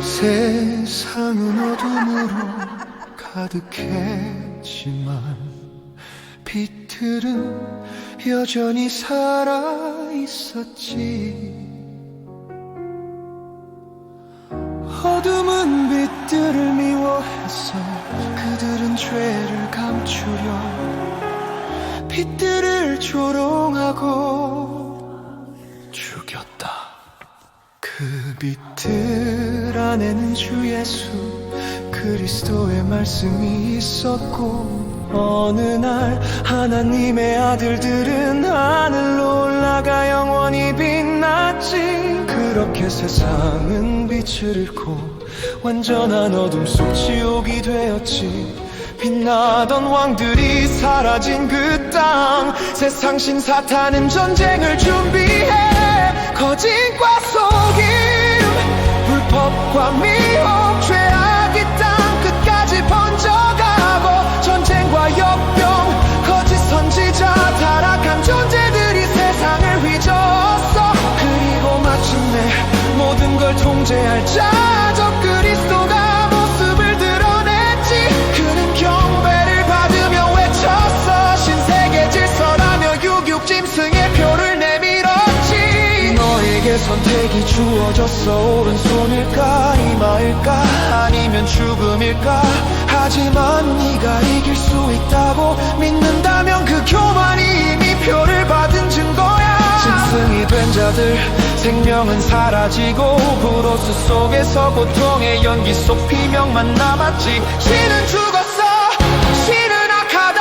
세상은 어둠으로 가득했지만 빛들은 여전히 살아 있었지. 어둠은 빛들을 미워했어 그들은 죄를 감추려 빛들을 조롱하고 그 빛들 안에는 주 예수 그리스도의 말씀이 있었고 어느 날 하나님의 아들들은 하늘로 올라가 영원히 빛났지. 그렇게 세상은 빛을 잃고 완전한 어둠 속 지옥이 되었지. 빛나던 왕들이 사라진 그 땅 세상 신 사탄은 전쟁을 준비해 모든 걸 통제할 자적 그리스도가 모습을 드러냈지. 그는 경배를 받으며 외쳤어 신세계 질서라며 육육짐승의 표를 내밀었지. 너에게 선택이 주어졌어 오른손일까 이마일까 아니면 죽음일까. 하지만 네가 이길 수 있다고 믿는다면 그 교만이 이미 표를 받은 증거야. 짐승이 된 자들 생명은 사라지고 브로스 속에서 고통의 연기 속 비명만 남았지. 신은 죽었어. 신은 악하다.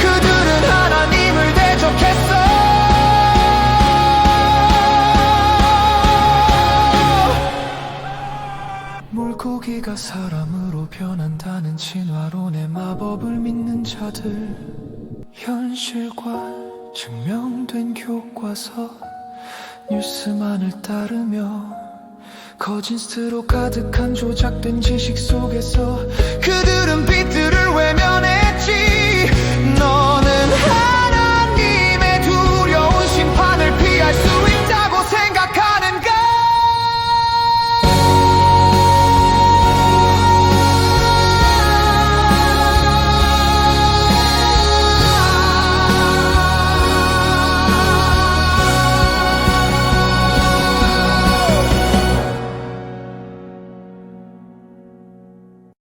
그들은 하나님을 대적했어. 물고기가 사람으로 변한다는 진화론의 마법을 믿는 자들. 현실과 증명된 교과서 뉴스만을 따르며 거짓으로 가득한 조작된 지식 속에서 그들은 비